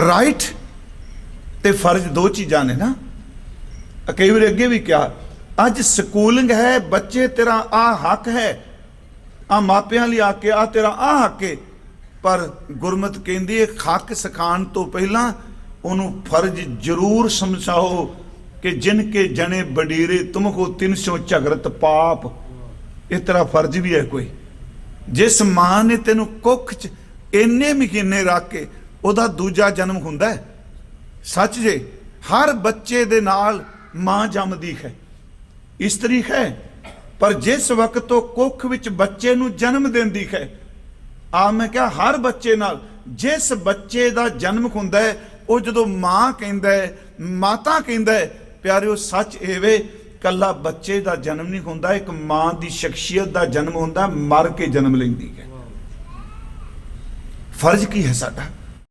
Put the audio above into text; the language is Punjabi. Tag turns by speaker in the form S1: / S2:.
S1: ਰਾਈਟ ਤੇ ਫਰਜ਼ ਦੋ ਚੀਜ਼ਾਂ ਨੇ ਨਾ। ਕਈ ਵਾਰ ਅੱਗੇ ਵੀ ਕਿਹਾ, ਅੱਜ ਸਕੂਲਿੰਗ ਹੈ, ਬੱਚੇ ਤੇਰਾ ਆ ਹੱਕ ਹੈ। ਆ ਮਾਪਿਆਂ ਲਈ ਆ ਕੇ, ਆ ਤੇਰਾ ਆ ਹੱਕ ਹੈ ਪਰ ਗੁਰਮਤ ਕਹਿੰਦੀ ਹੈ ਹੱਕ ਸਿਖਾਉਣ ਤੋਂ ਪਹਿਲਾਂ ਉਹਨੂੰ ਫਰਜ਼ ਜ਼ਰੂਰ ਸਮਝਾਓ ਕਿ ਜਿਨ ਕੇ ਜਣੇ ਬਡੀਰੇ ਤੁਮ ਕੋ 300 ਝਗਰਤ ਪਾਪ। ਇਹ ਤੇਰਾ ਫਰਜ਼ ਵੀ ਹੈ ਕੋਈ। ਜਿਸ ਮਾਂ ਨੇ ਤੈਨੂੰ ਕੁੱਖ 'ਚ ਇੰਨੇ ਮਹੀਨੇ ਰੱਖ ਕੇ ਉਹਦਾ ਦੂਜਾ ਜਨਮ ਹੁੰਦਾ ਹੈ। ਸੱਚ ਜੇ, ਹਰ ਬੱਚੇ ਦੇ ਨਾਲ ਮਾਂ ਜੰਮਦੀ ਹੈ। ਇਸਤਰੀ ਹੈ, ਪਰ ਜਿਸ ਵਕਤ ਉਹ ਕੁੱਖ ਵਿੱਚ ਬੱਚੇ ਨੂੰ ਜਨਮ ਦਿੰਦੀ ਹੈ ਆ ਮੈਂ ਕਿਹਾ ਹਰ ਬੱਚੇ ਨਾਲ, ਜਿਸ ਬੱਚੇ ਦਾ ਜਨਮ ਹੁੰਦਾ ਹੈ, ਉਹ ਜਦੋਂ ਮਾਂ ਕਹਿੰਦਾ ਹੈ, ਮਾਤਾ ਕਹਿੰਦਾ ਹੈ, ਪਿਆਰਿਓ ਸੱਚ ਇਹ ਵੇ, ਕੱਲਾ ਬੱਚੇ ਦਾ ਜਨਮ ਨਹੀਂ ਹੁੰਦਾ, ਇੱਕ ਮਾਂ ਦੀ ਸ਼ਖਸੀਅਤ ਦਾ ਜਨਮ ਹੁੰਦਾ, ਮਰ ਕੇ ਜਨਮ ਲੈਂਦੀ ਹੈ। ਫਰਜ਼ ਕੀ ਹੈ ਸਾਡਾ?